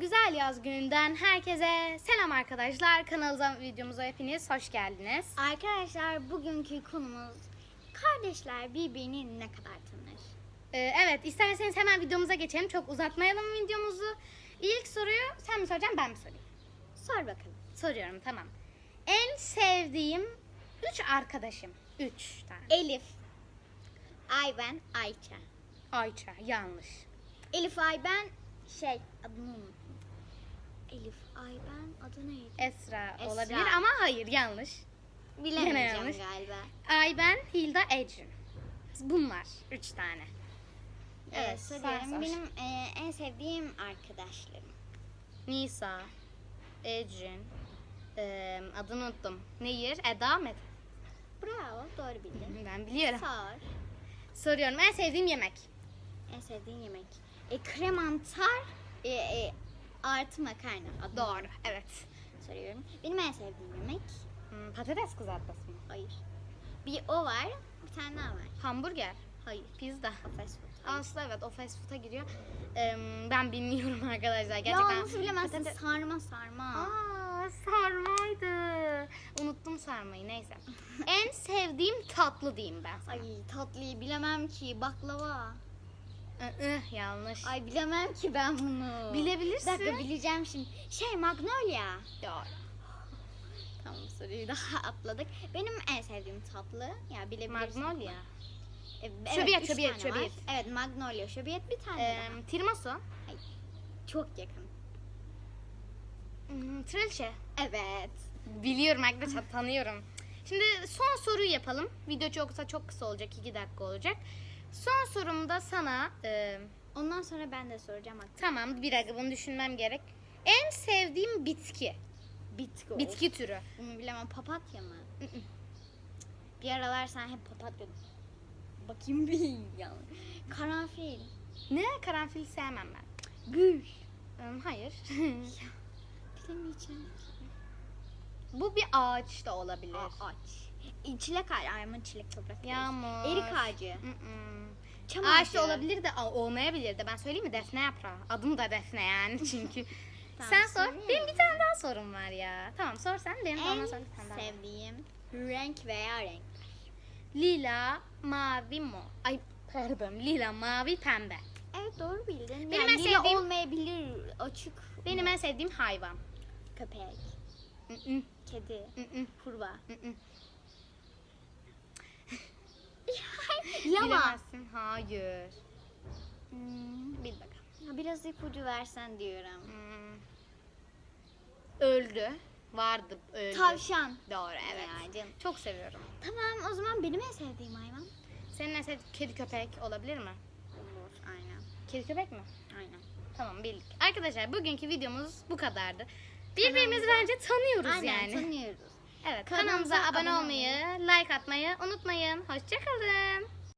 güzel yaz gününden herkese selam arkadaşlar. Kanalımıza videomuza hepiniz hoş geldiniz. Arkadaşlar bugünkü konumuz kardeşler birbirini ne kadar tanır? Ee, evet isterseniz hemen videomuza geçelim. Çok uzatmayalım videomuzu. İlk soruyu sen mi soracaksın ben mi sorayım? Sor bakalım. Soruyorum tamam. En sevdiğim 3 arkadaşım. 3 tane. Elif, Ayben, Ayça. Ayça yanlış. Elif Ayben şey adını unuttum. Elif Ayben adı neydi? Esra, Esra. olabilir ama hayır yanlış. Bilemeyeceğim yanlış. galiba. Ayben, Hilda, Ecrin. Bunlar 3 tane. Evet, Evet, sor. Benim e, en sevdiğim arkadaşlarım. Nisa, Ecrin, eee, adını unuttum. Nehir, Eda, Met. Bravo, doğru bildin. Ben biliyorum. Sor. Soruyorum en sevdiğim yemek. En sevdiğin yemek. E, kremantar e, e, artı makarna. Doğru, evet. soruyorum. Benim en sevdiğim yemek. Hmm, patates kızartması mı? Hayır. Bir o var, bir tane daha var. Hamburger, Hayır. pizza. O fast food. Aslında evet o fast food'a giriyor. Eee, ben bilmiyorum arkadaşlar gerçekten. Ya nasıl bilemezsin? Patates- Sarma sarma. Aa, sarmaydı. Unuttum sarmayı neyse. en sevdiğim tatlı diyeyim ben. sana. Ay tatlıyı bilemem ki. Baklava. Iı, yanlış. Ay bilemem ki ben bunu. Bilebilirsin. Bir dakika bileceğim şimdi. Şey Magnolia. Doğru. Tamam soruyu daha atladık. Benim en sevdiğim tatlı. Ya bilebilirsin. Magnolia. E, Şöbiyet, üç şöbiyet, tane var. şöbiyet. Evet Magnolia şöbiyet bir tane Eee daha. tiramisu. Çok yakın. Hmm, Trilce. Evet. Biliyorum arkadaşlar tanıyorum. Şimdi son soruyu yapalım. Video çoksa çok kısa olacak. 2 dakika olacak. Son sorumda sana e, Ondan sonra ben de soracağım hatta. tamam bir dakika bunu düşünmem gerek. En sevdiğim bitki. Bitki. Bitki türü. Bunu bilemem. Papatya mı? Bir aralar sen hep papatya. Bakayım bir ya. Karanfil. Ne? Karanfil sevmem ben. Gül. Hmm, Hayır. Bilemeyeceğim. Bu bir ağaç da olabilir. Ağaç. Çilek ağacı. Ay aman çilek toprak. Yağmur. Erik ağacı. Mm-mm. Çam Ağaç ağacı. da olabilir de a- olmayabilir de. Ben söyleyeyim mi? Defne yaprağı. Adım da Defne yani çünkü. Tamam, sen sor. sorayım Benim bir tane daha sorum var ya. Tamam sor sen. Benim de ondan En sonra bir tane daha. var. sevdiğim renk veya renk. Lila, mavi, mo. Ay pardon. Lila, mavi, pembe. Evet doğru bildin. Benim yani lila sevdiğim- olmayabilir. Açık. Benim en sevdiğim hayvan. Köpek. Mm-mm, Kedi. mm-mm, Kurbağa. mm-mm. Lama. Bilemezsin. Hayır. Hmm, Bil bakalım. biraz ipucu versen diyorum. Hmm. Öldü. Vardı. Öldü. Tavşan. Doğru evet. Ya canım. Çok seviyorum. Tamam o zaman benim en sevdiğim hayvan. Senin en sevdiğin kedi köpek olabilir mi? Olur. Aynen. Kedi köpek mi? Aynen. Tamam bildik. Arkadaşlar bugünkü videomuz bu kadardı. Birbirimizi bence tanıyoruz Aynen yani. tanıyoruz. Evet Kanalımıza abone olmayı, like atmayı unutmayın. Hoşçakalın.